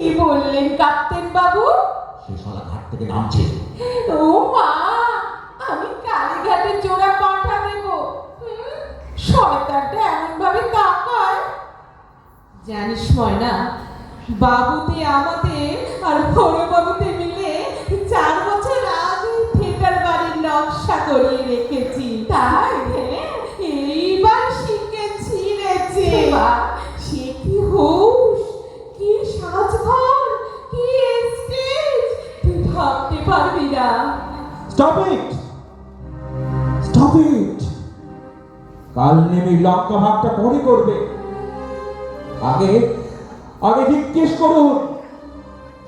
কি বললেন কাপ্তেন বাবু? সে শালা ঘাট থেকে নামছে। ও মা আমি কালীঘাটে জোড়া পাঠা দেব। শয়তানটা এমন ভাবে তাকায়। জানিস ময়না বাবুতে আমাদের আর বড় বাবুতে মিলে পারবি না স্টপ ইট স্টপ ইট কাল নেমে লঙ্কা ভাগটা পরে করবে। আগে আগে জিজ্ঞেস করুন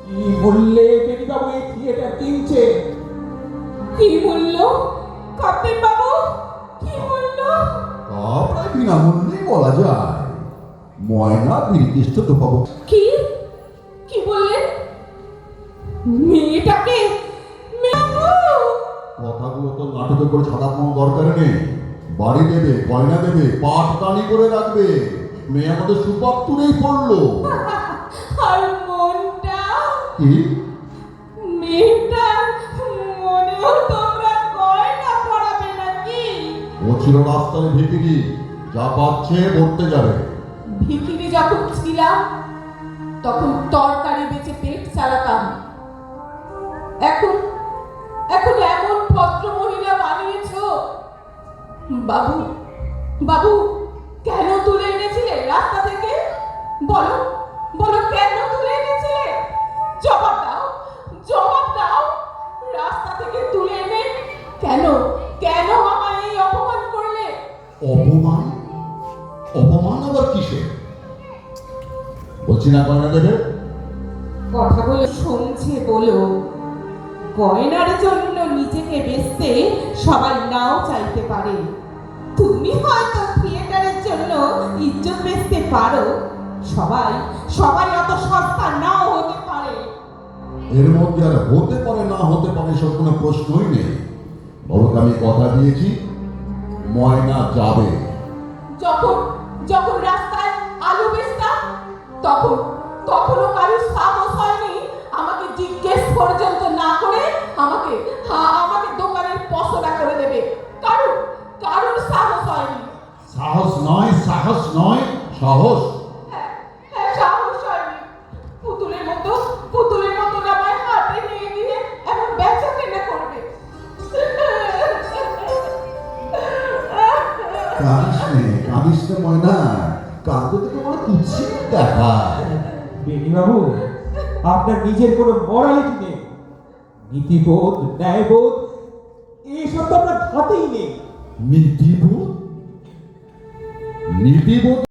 কি মূল্যে বেনিবাবু এই থিয়েটার কিনছে কি মূল্য? কাপ্তেন বাবু কি মূল্য? তা প্রায় বিনামূল্যেই বলা যায়। ময়না বিনির্দিষ্ট তো পাবো। কি? কি বললেন? কথাগুলো নাটকে করে ছাড়ানোর দরকার নেই। বাড়ি দেবে গয়না দেবে পাট টানি করে রাখবে। মেয়ে আমাদের সুপাপ তুলেই পড়ল। আর মনটা? কি? মেয়েটা মনেও তোমরা গয়না পড়াবে নাকি? ও ছিল রাস্তায় ভিকিরি যা পাচ্ছে পড়তে যাবে। ভিখিরি যখন ছিলাম তখন তরকারি বেচে পেট চালাতাম। এখন এখন বাবু বাবু কেন তুলে এনেছিলে রাস্তা থেকে? বলো বলো কেন তুলে এনেছিলে? জবাব দাও জবাব দাও। রাস্তা থেকে তুলে এনে কেন কেন আমায় এই অপমান করলে? অপমান? অপমান আবার কিসে? বলছি না গয়না দেবে? কথাগুলো শুনছে বলো। গয়নার জন্য নিজেকে বেচতে সবাই নাও চাইতে পারে। তুমি হয়তো থিয়েটারের জন্য ইজ্জত বেচতে পারো। সবাই সবাই অত সস্তা নাও হতে পারে। এর মধ্যে আর হতে পারে না হতে পারে সব কোনো প্রশ্নই নেই। বাবুকে আমি কথা দিয়েছি ময়না যাবে। যখন যখন রাস্তায় আলু বেচতাম তখন তখনও কারোর সাহস করবে? কাঁদিস নে কাঁদিস ময়না। কাঁদতে দেখায় বেনিবাবু আপনার নিজের কোনো মরালিটি নেই। নীতিবোধ ন্যায়বোধ এইসব তো আপনার হাতেই নেই। নীতিবোধ? নীতিবোধ